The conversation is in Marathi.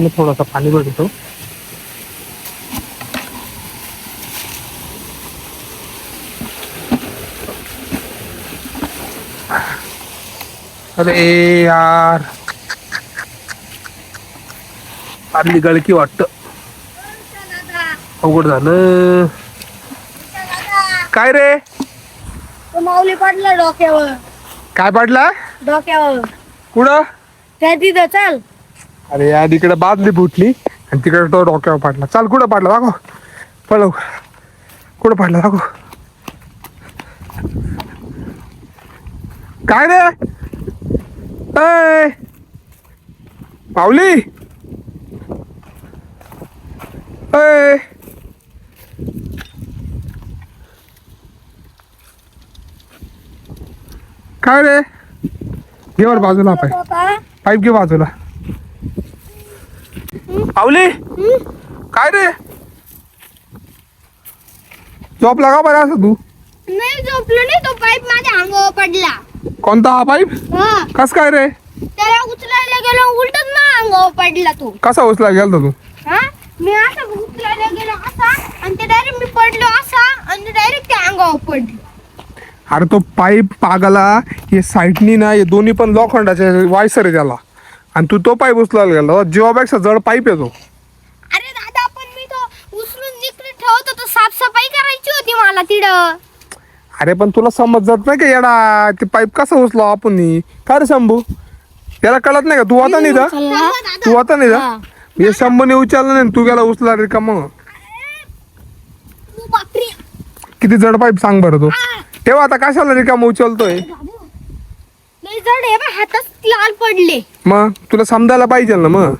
मी थोडासा पाणी भरतो. अरे यार. आदली गळकी वाटत. अवघड झालं. काय रे? तो माऊली पडला डोक्यावर. काय पडला? डोक्यावर. कुठं? त्या तिथं चल. अरे यार इकडे बादली फुटली आणि तिकडे तो डोक्यावर पडला. चाल कुठं पडला? दाखव. पळव कुठं पडला? दाखव. काय रे? पावली! ऐ! काय रे? घे वर बाजूला पाय. पाईप घे बाजूला. पावली काय रे? झोपला का बरं असं तू. नाही झोपलो नाही तो पाईप माझ्या अंगावर पडला. कोणता हा पाईप? हा. कस काय रे? त्याला उचलायला गेलो उलटच माझ्या अंगावर पडला तो. कसा उचला गेलता तू? हा? मी असा उचलायला गेलो असा आणि ते डायरेक्ट मी पडलो असा आणि डायरेक्ट त्या अंगावर पडलो. अरे तो पाईप पागला हे साईडनी ना हे दोन्ही पण लोखंडाचे वायसर आहे त्याला. आणि तू तो पाईप उचलायला गेला जीवापेक्षा जड पाईप येतो अरे दादा पण मी तो उचलून जिकडे ठेवत होतो साफसफाई करायची होती मला तिथं. अरे पण तुला समज जात नाही का येडा ते पाईप कसा उचला आपण काय रे शंभू? त्याला कळत नाही का? तू आता नाही का तू आता नाही का हे शंभूने उचललं नाही तू गेला उचला रे का मग? बापरे. किती जड पाईप सांग बरं तू. तेव्हा आता कशाला रिकाम उचलतोय? जड आहे बा हातच लाल पडले. मग तुला समजायला पाहिजे ना मग.